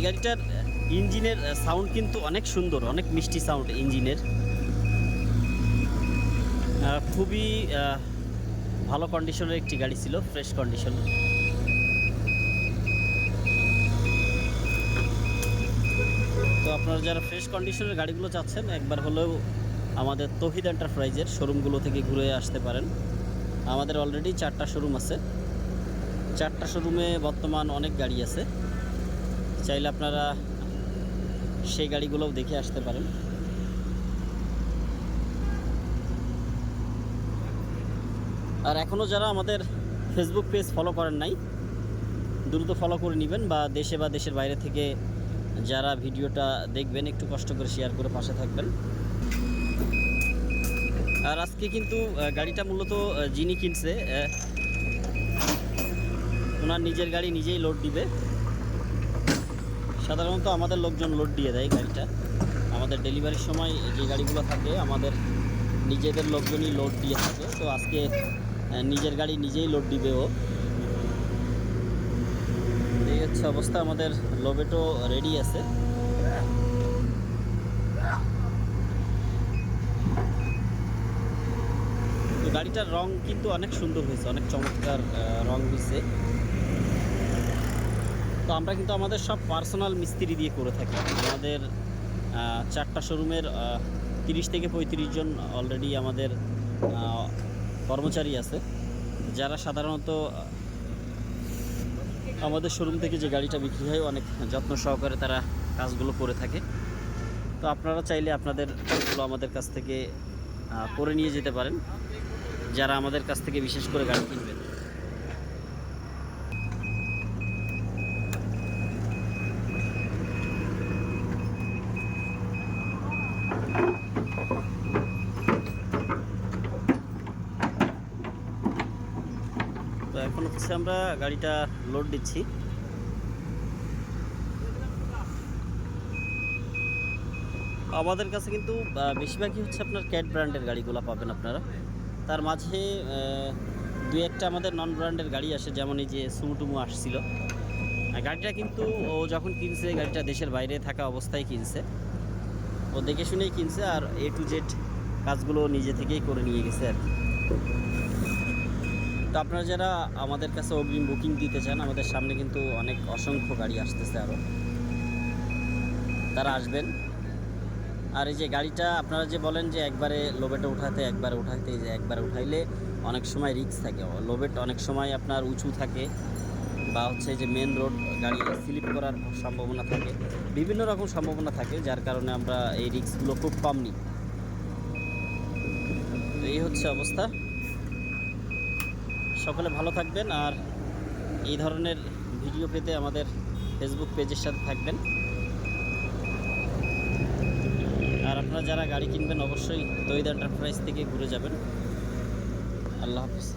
এই গাড়িটার ইঞ্জিনের সাউন্ড কিন্তু অনেক সুন্দর, অনেক মিষ্টি সাউন্ড ইঞ্জিনের। খুবই ভালো কন্ডিশনের একটি গাড়ি ছিল ফ্রেশ কন্ডিশন তো আপনারা যারা ফ্রেশ কন্ডিশনের গাড়িগুলো চাচ্ছেন, একবার হলেও আমাদের তহিদ এন্টারপ্রাইজের শোরুমগুলো থেকে ঘুরে আসতে পারেন। আমাদের অলরেডি চারটা শোরুম আছে। চারটা শোরুমে বর্তমান অনেক গাড়ি আছে। চাইলে আপনারা সেই গাড়িগুলোও দেখে আসতে পারেন। আর এখনও যারা আমাদের ফেসবুক পেজ ফলো করেন নাই, দ্রুত ফলো করে নেবেন বা দেশে বা দেশের বাইরে থেকে যারা ভিডিওটা দেখবেন, একটু কষ্ট করে শেয়ার করে পাশে থাকবেন। আর আজকে কিন্তু গাড়িটা মূলত যিনি কিনছে ওনার নিজের গাড়ি নিজেই লোড দিবে। সাধারণত আমাদের লোকজন লোড দিয়ে দেয় গাড়িটা। আমাদের ডেলিভারির সময় যে গাড়িগুলো থাকে, আমাদের নিজেদের লোকজনই লোড দিয়ে থাকে। তো আজকে নিজের গাড়ি নিজেই লোড দিবে ও। এই হচ্ছে অবস্থা, আমাদের লোবেটো রেডি আছে। গাড়িটার রং কিন্তু অনেক সুন্দর হয়েছে, অনেক চমৎকার রং হয়েছে। তো আমরা কিন্তু আমাদের সব পার্সোনাল মিস্ত্রি দিয়ে করে থাকি। আমাদের চারটা শোরুমের তিরিশ থেকে পঁয়ত্রিশ জন অলরেডি আমাদের কর্মচারী আছে। যারা সাধারণত আমাদের শোরুম থেকে যে গাড়িটা বিক্রি হয়, অনেক যত্ন সহকারে তারা কাজগুলো করে থাকে। তো আপনারা চাইলে আপনাদের কাজগুলো আমাদের কাছ থেকে করে নিয়ে যেতে পারেন। যারা আমাদের কাছ থেকে বিশেষ করে গাড়ি কিনবেন। এখন হচ্ছে আমরা গাড়িটা লোড দিচ্ছি। আমাদের কাছে কিন্তু বেশিরভাগই হচ্ছে আপনার ক্যাট ব্র্যান্ডের গাড়িগুলো পাবেন আপনারা। তার মাঝে দু একটা আমাদের নন ব্র্যান্ডের গাড়ি আসে, যেমন এই যে সুমুটুমু আসছিল। গাড়িটা কিন্তু ও যখন কিনছে, গাড়িটা দেশের বাইরে থাকা অবস্থায় কিনছে। ও দেখে শুনেই কিনছে, আর এ টু জেড কাজগুলো নিজে থেকেই করে নিয়ে গেছে আর কি। তো আপনারা যারা আমাদের কাছে অগ্রিম বুকিং দিতে চান, আমাদের সামনে কিন্তু অনেক অসংখ্য গাড়ি আসতেছে আরও তারা আসবেন। আর এই যে গাড়িটা, আপনারা যে বলেন যে একবারে লোবেটে উঠাতে, একবারে উঠাইতে এই যে একবারে উঠাইলে অনেক সময় রিস্ক থাকে। লোবেট অনেক সময় আপনার উঁচু থাকে বা হচ্ছে যে মেন রোড গাড়ি স্লিপ করার সম্ভাবনা থাকে। বিভিন্ন রকম সম্ভাবনা থাকে, যার কারণে আমরা এই রিস্কগুলো খুব কম নিই এই হচ্ছে অবস্থা। সকলে ভালো থাকবেন আর এই ধরনের ভিডিও পেতে আমাদের ফেসবুক পেজের সাথে থাকবেন। আর আপনারা যারা গাড়ি কিনবেন, অবশ্যই তৈদ এন্টারপ্রাইজ থেকে ঘুরে যাবেন। আল্লাহ হাফিজ।